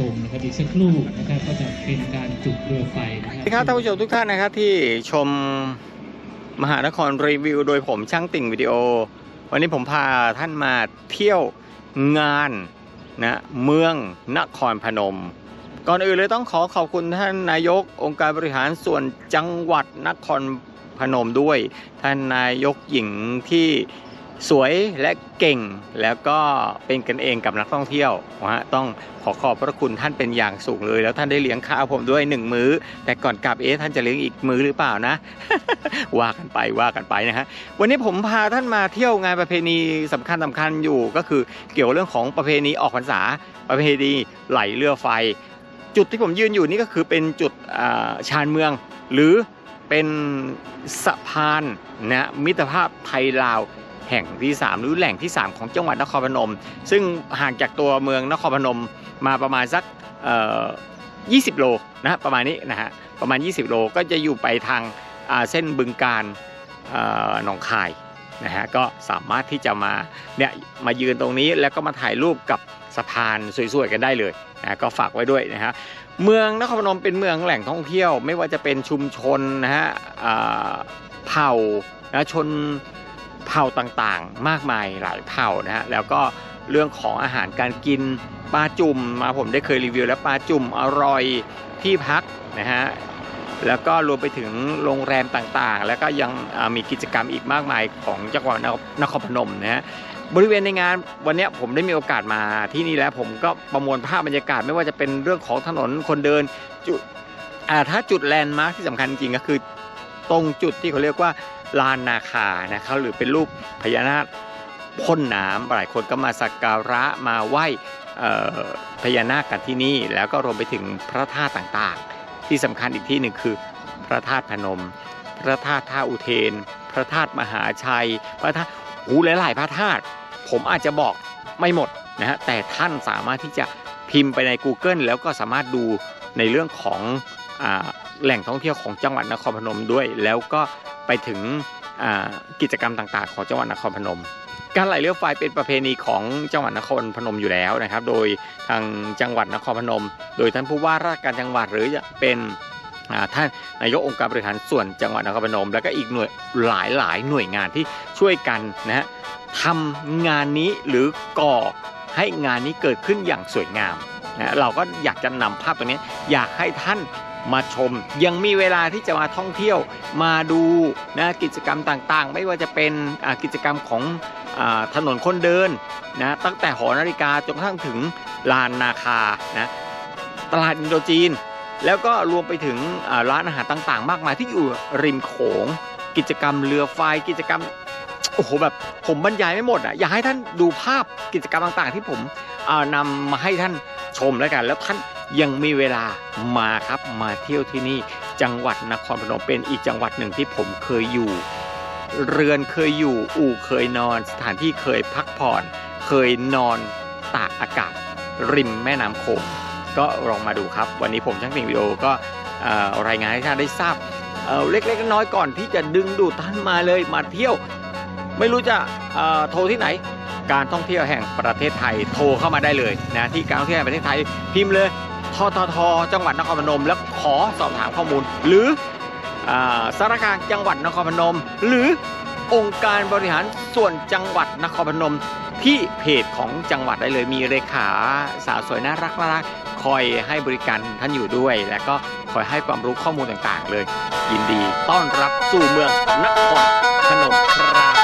อีกสักครู่นะครับก็จะเป็นการจุดเรือไฟนะสวัสดีครับท่านผู้ชมทุกท่านนะครับที่ชมมหานครรีวิว โดยผมช่างติ่งวิดีโอ วันนี้ผมพาท่านมาเที่ยวงานนะเมืองนครพนม ก่อนอื่นเลยต้องขอขอบคุณท่านนายกองค์การบริหารส่วนจังหวัดนครพนมด้วย ท่านนายกหญิงที่ สวยและเก่งแล้วก็เป็นกันเองกับนักท่องเที่ยวนะฮะต้องขอขอบพระคุณท่านเป็นอย่างสูงเลย แล้วท่านได้เลี้ยงข้าวผมด้วยหนึ่งมื้อ แต่ก่อนกลับเอ๊ะท่านจะเลี้ยงอีกมื้อหรือเปล่านะ ว่ากันไปว่ากันไปนะฮะวันนี้ผมพาท่านมาเที่ยวงานประเพณีสำคัญสำคัญอยู่ก็คือเกี่ยวเรื่องของประเพณีออกพรรษาประเพณีไหลเรือไฟ จุดที่ผมยืนอยู่นี่ก็คือเป็นจุดชานเมือง หรือเป็นสะพานนะมิตรภาพไทยลาว แห่งที่ 3 หรือแหล่งที่ 3 ของจังหวัดนครพนม ซึ่งห่างจากตัวเมืองนครพนมมาประมาณสักเอ่อ20 โลนะประมาณนี้นะฮะประมาณ 20 โลก็จะอยู่ไปทางาเส้นบึงการหนองคายนะฮะก็สามารถที่จะมาเนี่ยมายืนตรงนี้แล้วก็มาถ่ายรูปกับสะพานสวยๆกันได้เลยนะก็ฝากไว้ด้วยนะฮะเมืองนครพนมเป็นเมืองแหล่งท่องเที่ยว ไม่ว่าจะเป็นชุมชนนะฮะเผ่านะชน เผ่าต่างๆ มากมายหลายเผ่านะฮะแล้วก็เรื่องของอาหารการกินปลาจุ่มมาผมได้เคยรีวิวแล้วปลาจุ่มอร่อยที่พักนะฮะแล้วก็รวมไปถึงโรงแรมต่างๆ แล้วก็ยังมีกิจกรรมอีกมากมายของจังหวัดนครพนมนะฮะบริเวณในงานวันนี้ผมได้มีโอกาสมาที่นี่แล้วผมก็ประมวลภาพบรรยากาศไม่ว่าจะเป็นเรื่องของถนนคนเดินจุดถ้าจุดแลนด์มาร์คที่สำคัญจริงก็คือตรงจุดที่เขาเรียกว่า ลานนาคานะครับหรือเป็นรูปพญานาคพ่นน้ำหลายคนก็มาสักการะมาไหว้พญานาคกันที่นี่ แล้วก็รวมไปถึงพระธาตุต่างๆ ที่สำคัญอีกที่หนึ่งคือพระธาตุพนม พระธาตุท่าอุเทน พระธาตุมหาชัย พระธาตุหูหลายๆพระธาตุผมอาจจะบอกไม่หมดนะฮะแต่ท่านสามารถที่จะพิมพ์ไปใน Google แล้วก็สามารถดูในเรื่องของ แหล่งท่องเที่ยวของจังหวัดนครพนมด้วย แล้วก็ไปถึงกิจกรรมต่างๆ ของจังหวัดนครพนม การไหลเรือไฟเป็นประเพณีของจังหวัดนครพนมอยู่แล้วนะครับ โดยทางจังหวัดนครพนม โดยท่านผู้ว่าราชการจังหวัดหรือจะเป็นท่านนายกองค์การบริหารส่วนจังหวัดนครพนม แล้วก็อีกหน่วยหลายหลายๆหน่วยงานที่ช่วยกันนะฮะทำงานนี้หรือก่อให้งานนี้เกิดขึ้นอย่างสวยงามนะเราก็อยากจะนำภาพตรงนี้อยากให้ท่าน มาชม ยังมีเวลาที่จะมาท่องเที่ยวมาดูนะกิจกรรมต่างๆ ไม่ว่าจะเป็นกิจกรรมของอถนนคนเดินนะตั้งแต่หอนาฬิกาจนกระทั่งถึงลานนาคานะตลาดอินโดจีน แล้วก็รวมไปถึงร้านอาหารต่างๆ มากมายที่อยู่ริมโขง กิจกรรมเรือไฟกิจกรรมโอ้โหแบบผมบรรยายไม่หมดอะอยากให้ท่านดูภาพกิจกรรมต่างๆ ที่ผมเอานำมาให้ท่านชมแล้วกัน แล้วท่าน ยังมีเวลามาครับมาเที่ยวที่นี่จังหวัดนครพนมเป็นอีกจังหวัดหนึ่งที่ผมเคยอยู่ เรือนเคยอยู่อู่เคยนอน สถานที่เคยพักผ่อน เคยนอนตากอากาศ ริมแม่น้ำโขงก็ลองมาดูครับ วันนี้ผมช่างติ่งวิดีโอก็อ่อรายงานให้ท่านได้ทราบเเล็กๆน้อยๆก่อนที่จะดึงดูดท่านมาเลยมาเที่ยว ไม่รู้จะโทรที่ไหน การท่องเที่ยวแห่งประเทศไทยโทรเข้ามาได้เลยนะที่การท่องเที่ยวแห่งประเทศไทยพิมพ์เลย ทททจังหวัดนครพนม แล้วขอสอบถามข้อมูล หรือสารการจังหวัดนครพนม หรือองค์การบริหารส่วนจังหวัดนครพนม ที่เพจของจังหวัดได้เลยมีเลขาสาวสวยน่ารักน่ารักคอยให้บริการท่านอยู่ด้วย และก็คอยให้ความรู้ข้อมูลต่างๆ เลย ยินดีต้อนรับสู่เมืองนครพนมครับ